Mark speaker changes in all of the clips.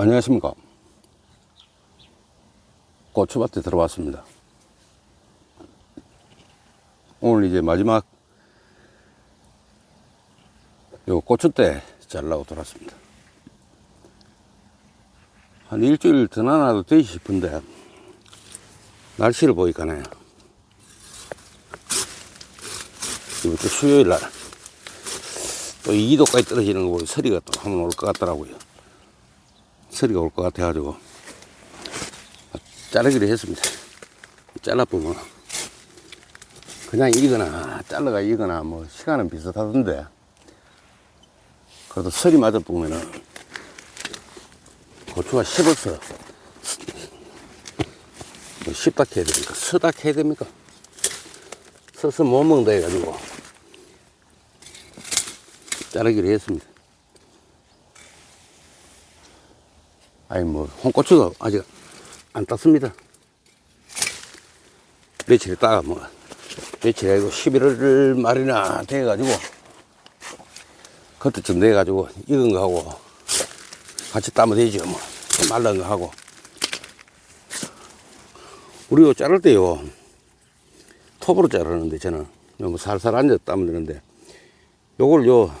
Speaker 1: 안녕하십니까. 고추밭에 들어왔습니다. 오늘 이제 마지막 요 고추대 잘라고 들어왔습니다. 한 일주일 더 나놔도 되지 싶은데 날씨를 보니까네 이번 주 수요일 날 또 2도까지 떨어지는 거 보니 서리가 또 한번 올 것 같더라고요. 서리가 올 것 같아가지고 자르기로 했습니다. 잘라보면 그냥 이거나 잘라가 이거나 뭐 시간은 비슷하던데 그래도 서리 맞아 보면은 고추가 씹어서 뭐 씹다 해야 됩니까? 서다 해야 됩니까? 서서 못 먹는다 해가지고 자르기로 했습니다. 아니 뭐 홍고추도 아직 안 땄습니다. 며칠 있다가 뭐 며칠 아니고 11월 말이나 돼가지고 그때쯤 돼가지고 익은 거 하고 같이 따면 되죠 뭐. 말른 거 하고. 우리 요 자를 때요 톱으로 자르는데 저는 뭐 살살 앉아 따면 되는데 요걸 요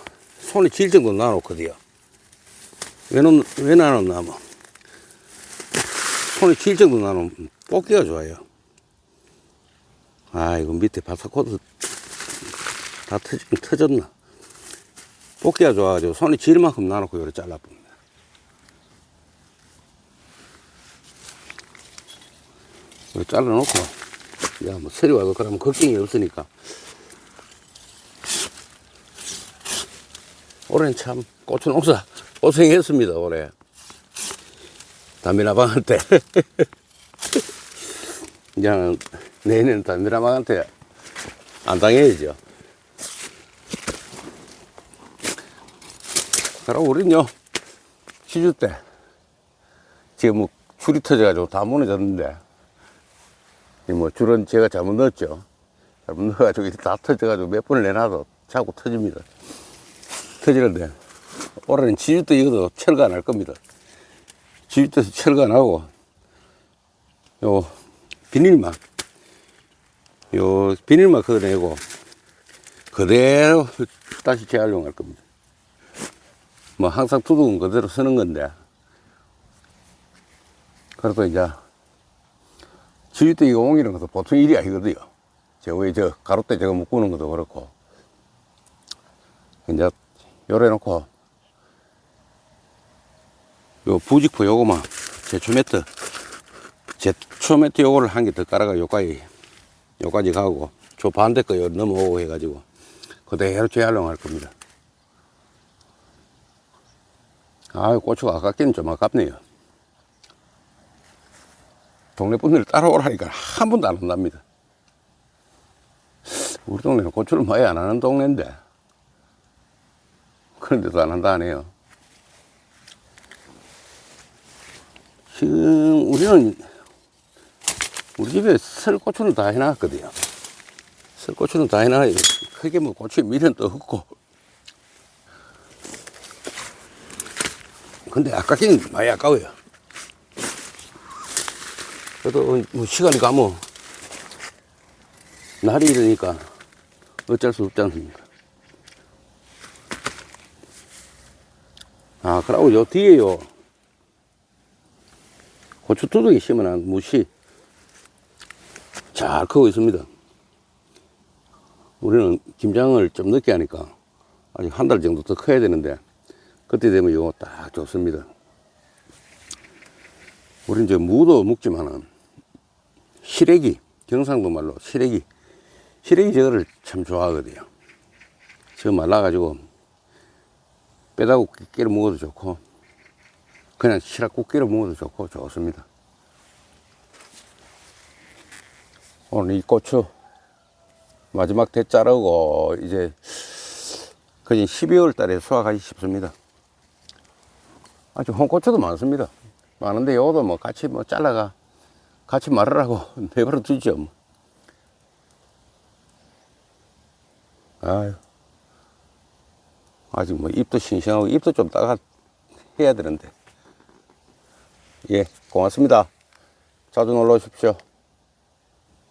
Speaker 1: 손이 질 정도 놔놓거든요. 왜, 놓, 왜 놔놓나 뭐 손이 질 정도 놔놓으면 뽑기가 좋아요. 아 이거 밑에 바삭코드 다 터, 터졌나? 뽑기가 좋아가지고 손이 질 만큼 놔놓고 요래 잘라봅니다. 이거 잘라놓고 야 뭐 서리 와도 그러면 걱정이 없으니까. 올해는 참 고추 농사 고생했습니다 올해 담미나방한테. 이제는 내년엔 담미나방한테 안 당해야죠. 그럼 우린요 시주 때 지금 뭐 줄이 터져가지고 다 무너졌는데 이뭐 줄은 제가 잘못 넣었죠. 잘못 넣어가지고 다 터져가지고 몇 번을 내놔도 자꾸 터집니다. 터지는데 올해는 지주 때 이것도 철거 안 할 겁니다 지주 때도 철거 안 하고 요 비닐막 요 비닐막 걷어내고 그대로 다시 재활용할 겁니다. 뭐 항상 두둑은 그대로 쓰는 건데. 그래도 이제 지휘대 이거 옮기는 것도 보통 일이 아니거든요. 저왜저 가로대 저거 묶는 것도 그렇고. 이제 요래 놓고 요 부직포 요거만 제초 매트 제초 매트 요거를 한 개 더 깔아가 요까지 요까지 가고 저 반대 거요 넘어오고 해가지고 그대로 재활용할 겁니다. 아, 고추가 아깝기는 좀 아깝네요. 동네 분들 따라오라니까 한 번도 안 한답니다. 우리 동네는 고추를 많이 안 하는 동네인데, 그런데도 안 한다 하네요. 지금 우리는 우리 집에 설고추는 다 해놨거든요. 설고추는 다 해놔야 크게 뭐 고추에 미련 도 없고, 근데 아깝긴 많이 아까워요. 그래도 뭐 시간이 가면 날이 이러니까 어쩔 수 없지 않습니까? 아, 그러고 요 뒤에요. 고추 두둑이 심어놓은 무시 잘 크고 있습니다. 우리는 김장을 좀 늦게 하니까 아직 한 달 정도 더 커야 되는데 그때 되면 이거 딱 좋습니다. 우리 이제 무도 먹지만은 시래기, 경상도 말로 시래기, 시래기 저거를 참 좋아하거든요. 저 말라가지고 빼다고 끼려 먹어도 좋고 그냥 시락국 끼려 먹어도 좋고 좋습니다. 오늘 이 고추 마지막 대 자르고 이제 거진 12월 달에 수확하기 쉽습니다. 아주 홍고추도 많습니다. 많은데 요것도 뭐 같이 뭐 잘라가 같이 말으라고 내버려 두죠. 뭐. 아유. 아직 뭐 잎도 싱싱하고 잎도 좀 따가 해야 되는데 예, 고맙습니다. 자주 놀러 오십시오.